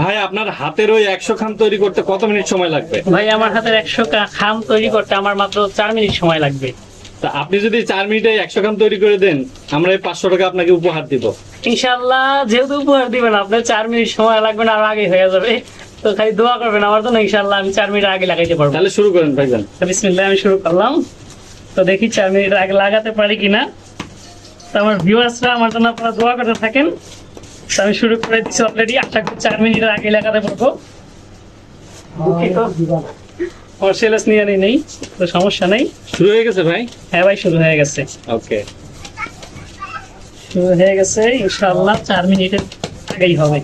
ভাই আপনার হাতের ওই একশো খান তৈরি করতে কত মিনিট সময় লাগবে? ভাই আমার হাতের একশো খাম তৈরি করতে আমার মাত্র চার মিনিট সময় লাগবে। তা আপনি যদি চার মিনিটে একশো খান তৈরি করে দেন আমরা এই পাঁচশো টাকা আপনাকে উপহার দিব। ইনশাল্লাহ যেহেতু উপহার দিবেন আপনার চার মিনিট সময় লাগবে না আর আগে হয়ে যাবে। তো খালি দোয়া করবেন আমার জন্য ইনশাল্লাহ আমি চার মিনিট আগে লাগাইতে পারব। তাহলে শুরু করেন ভাইজান। বিসমিল্লাহ আমি শুরু করলাম। তো দেখি চার মিনিট আগে লাগাতে পারি কিনা। তো আমার ভিউয়ার্সরা আমার জন্য আপনারা দোয়া করতে থাকেন। আমি শুরু করে দিচ্ছি অলরেডি আশা করি চার মিনিটের আগে লাগাতে পারব। দুঃখিত। নিয়ে নেই নেই। তো সমস্যা নেই। শুরু হয়ে গেছে ভাই? হ্যাঁ ভাই শুরু হয়ে গেছে। ওকে শুরু হয়ে গেছে। ইনশাআল্লাহ চার মিনিটের আগেই হবে।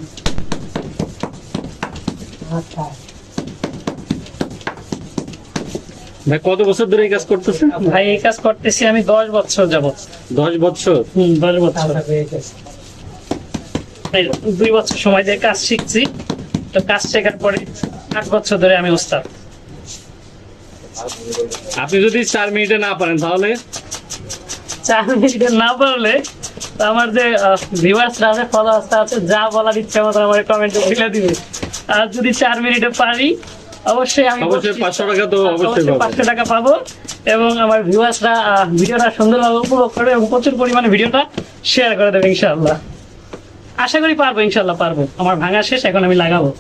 ভাই কত বছর ধরে এই কাজ করতেছেন? ভাই এই কাজ করতেছি আমি দশ বছর যাবত দশ বছর? হম দশ বছর। এই দুই বছর সময় দিয়ে কাজ শিখছি। তো কাজ শেখার পরে আট বছর ধরে আমি ওস্তাদ। আপনি যদি চার মিনিটে না পারেন তাহলে? চার মিনিটে না পারলে আমার যে ভিউয়ার্সরা আছে ফলোয়ার্সরা আছে যা বলার ইচ্ছা মতো আমার কমেন্টে ফেলে দিবে। আর যদি চার মিনিটে পারি অবশ্যই আমি অবশ্যই 500 টাকা তো অবশ্যই অবশ্যই পাঁচশো টাকা পাবো। এবং আমার ভিউয়ার্সরা ভিডিওটা সুন্দরভাবে উপভোগ করবে এবং প্রচুর পরিমাণে ভিডিওটা শেয়ার করে দেবে ইনশাআল্লাহ। আশা করি পারব ইনশাআল্লাহ পারব। আমার ভাঙা শেষ এখন আমি লাগাবো।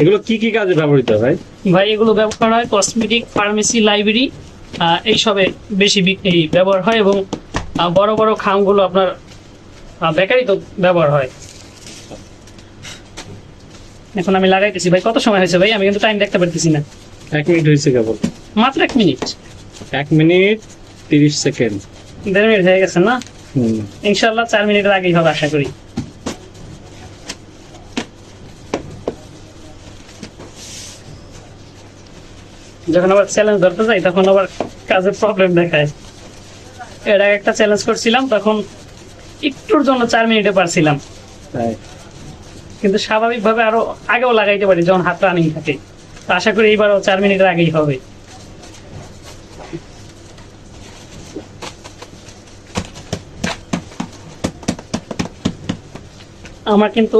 এগুলো কি কি কাজে ব্যবহৃত হয়? ভাই ভাই এগুলো ব্যবহার হয় কসমেটিক ফার্মেসি লাইব্রেরি এইসবে বেশি এই ব্যবহার হয় এবং বড় বড় খামগুলো আপনার বেকারি তো ব্যবহার হয়। এখন আমি লাগাইতেছি। ভাই কত সময় হয়েছে ভাই? আমি কিন্তু টাইম দেখতে পারতেছি না। এক মিনিট হয়েছে কেবল। মাত্র এক মিনিট। এক মিনিট তিরিশ সেকেন্ড। দেড় মিনিট হয়ে গেছে না? ইনশাল্লাহ চার মিনিটের আগেই হবে আশা করি। যখন আবার চ্যালেঞ্জ ধরতে যাই তখন আবার প্রবলেম দেখায়। এর আগে একটা চ্যালেঞ্জ করছিলাম তখন একটুর জন্য চার মিনিটে পারছিলাম। কিন্তু স্বাভাবিকভাবে আরও আগেও লাগাইতে পারি যখন হাত রানিং থাকে। আশা করি এইবারও চার মিনিটের আগেই হবে। আমার কিন্তু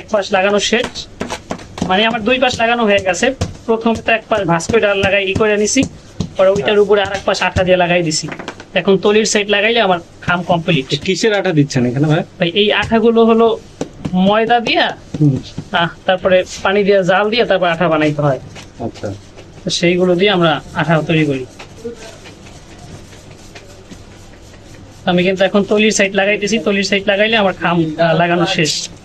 এক পাশ লাগানো শেষ। মানে আমার দুই পাশ লাগানো হয়ে গেছে। প্রথমে তো এক পাশ ভাস্কোইটার লাগাই ই করে নিছি পরে ওইটার উপরে আর এক পাশ আটা দিয়ে লাগাই দিছি। এখন তলির সাইড লাগাইলে আমার খাম কমপ্লিট কিসের আটা দিচ্ছেন এখানে ভাই? ভাই এই আঠাগুলো হলো ময়দা দিয়া তারপরে পানি দিয়ে জাল দিয়ে তারপর আঠা বানাইতে হয়। আচ্ছা। সেইগুলো দিয়ে আমরা আঠা তৈরি করি। আমি কিন্তু এখন তলির সাইড লাগাইতেছি তলির সাইড লাগাইলে আমার খাম লাগানো শেষ।